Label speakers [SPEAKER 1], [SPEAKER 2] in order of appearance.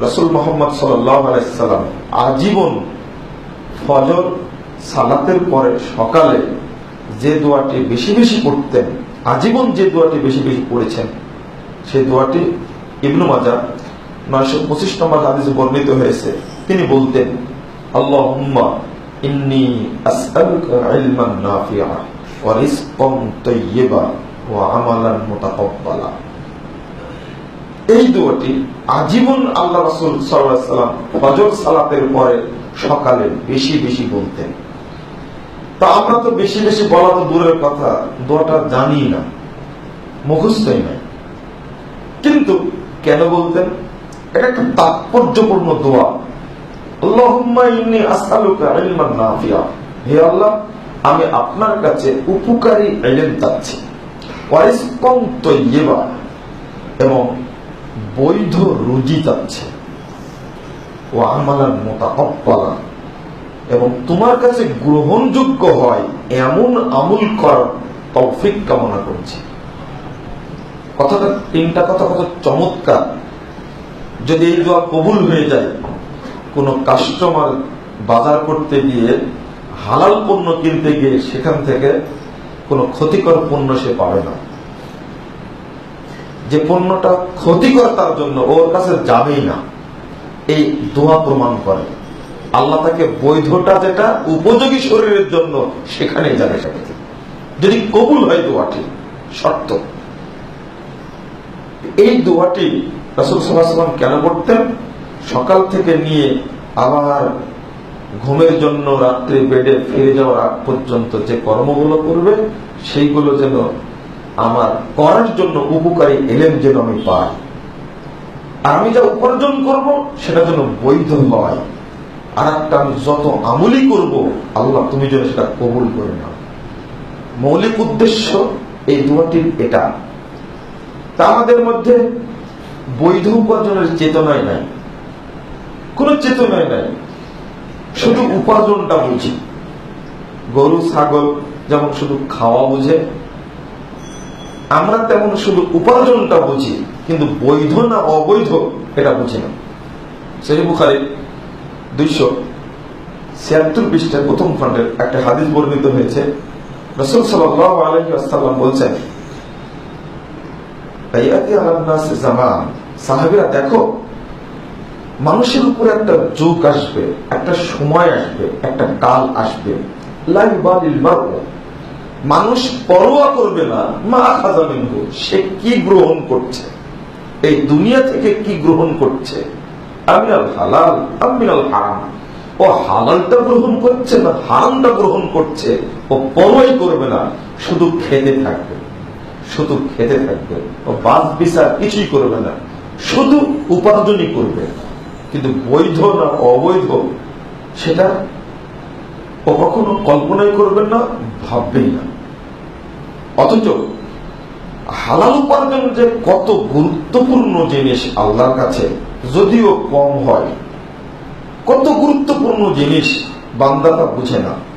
[SPEAKER 1] রসুল মোহাম্মদ সাল্লাম আজীবন ফজর সালাতের পরে সকালে যে দোয়াটি বেশি বেশি পড়তেন, আজীবন যে দোয়াটি বেশি বেশি পড়েছেন সেই দোয়াটি ইবনু মাজা নয়শো পঁচিশ নম্বর হাদিসে বর্ণিত হয়েছে। তিনি বলতেন আল্লাহ ইন্নি আসআলুকা ইলমান নাফিআ ওয়া রিজকান তাইয়্যিবা ওয়া আমালান মুতাকাব্বালা। এই দোয়াটি আজীবন আল্লাহ রাসূল আলাইহি সাল্লাম ফজর সালাতের পরে সকালে বেশি বেশি বলতেন। তা আমরা তো বেশি বেশি বলা তো দূরের কথা, দোয়াটা জানি না, মুখস্থই নাই। কিন্তু কেন বলতেন? এটা একটা তাৎপর্যপূর্ণ দোয়া। হে আল্লাহ, আমি আপনার কাছে উপকারী চাচ্ছি। এবং বৈধ রুজি চাচ্ছে ও আমালান মোতাকপ্পালা এবং তোমার কাছে গ্রহণযোগ্য হয় এমন আমল করার তৌফিক কামনা করছি। কথাটা তিনটা কথা কত চমৎকার। যদি এই দোয়া কবুল হয়ে যায়, কোন কাস্টমার বাজার করতে গিয়ে হালাল পণ্য কিনতে গিয়ে সেখান থেকে কোনো ক্ষতিকর পণ্য সে পাবে না। যে পণ্যটা ক্ষতিকর তার জন্য ওর কাছে যাবেই না। এই দোয়া প্রমাণ করে। আল্লাহ তাকে বৈধটা যেটা উপযোগী শরীরের জন্য সেখানে যাবে। যদি কবুল হয় দোয়াটি, শর্ত। এই দোয়াটি রাসুল সাল্লাম কেন করতেন? সকাল থেকে নিয়ে আবার ঘুমের জন্য রাত্রে বেডে ফিরে যাওয়ার আগ পর্যন্ত যে কর্মগুলো করবে, সেইগুলো যেন আমার করার জন্য উপকারী এলেম যেন আমি পাই। আর আমি যা উপার্জন করব, সেটা যেন বৈধ হয়। আর একটা আমি যত আমলি করব, আল্লাহ তুমি যেন সেটা কবুল করে নাও। মৌলিক উদ্দেশ্য এই দোয়াটির এটা। তা আমাদের মধ্যে বৈধ উপার্জনের চেতনায় নাই। কোন চেতনায় নাই। শুধু উপার্জনটা বুঝি। গরু, ছাগল যেমন শুধু খাওয়া বুঝে আমরা তেমন শুধু উপার্জনটা বুঝি, কিন্তু বৈধ না অবৈধ এটা বুঝি না। সেই বুখারি দুইশো ছিয়াত্তর পৃষ্ঠার প্রথম খণ্ডের একটা হাদিস বর্ণিত হয়েছে। রসুল সাল্লাহ আলহিম বলছেন সাহাবিরা, দেখো, মানুষের উপরে একটা যুগ আসবে, একটা সময় আসবে, একটা কাল আসবে। মানুষ পরোয়া করবে না, মা খাজামিনহু সে কি গ্রহণ করছে? এই দুনিয়া থেকে কি গ্রহণ করছে? আমিনাল হালাল, আমিনাল হারাম। ও হালালটা গ্রহণ করছে না, হারামটা গ্রহণ করছে? ও পরোয়াই করবে না, শুধু খেতে থাকবে। শুধু খেতে থাকবে। ও বাস বিচার কিছুই করবে না, শুধু উপার্জনই করবে। কিন্তু বৈধ না অবৈধ, সেটা ও কখনো কল্পনাই করবেন না ভাববেই না। অথচ হালাল উপার্জন যে কত গুরুত্বপূর্ণ জিনিস আল্লাহর কাছে, যদিও কম হয়, কত গুরুত্বপূর্ণ জিনিস বান্দাটা বুঝে না।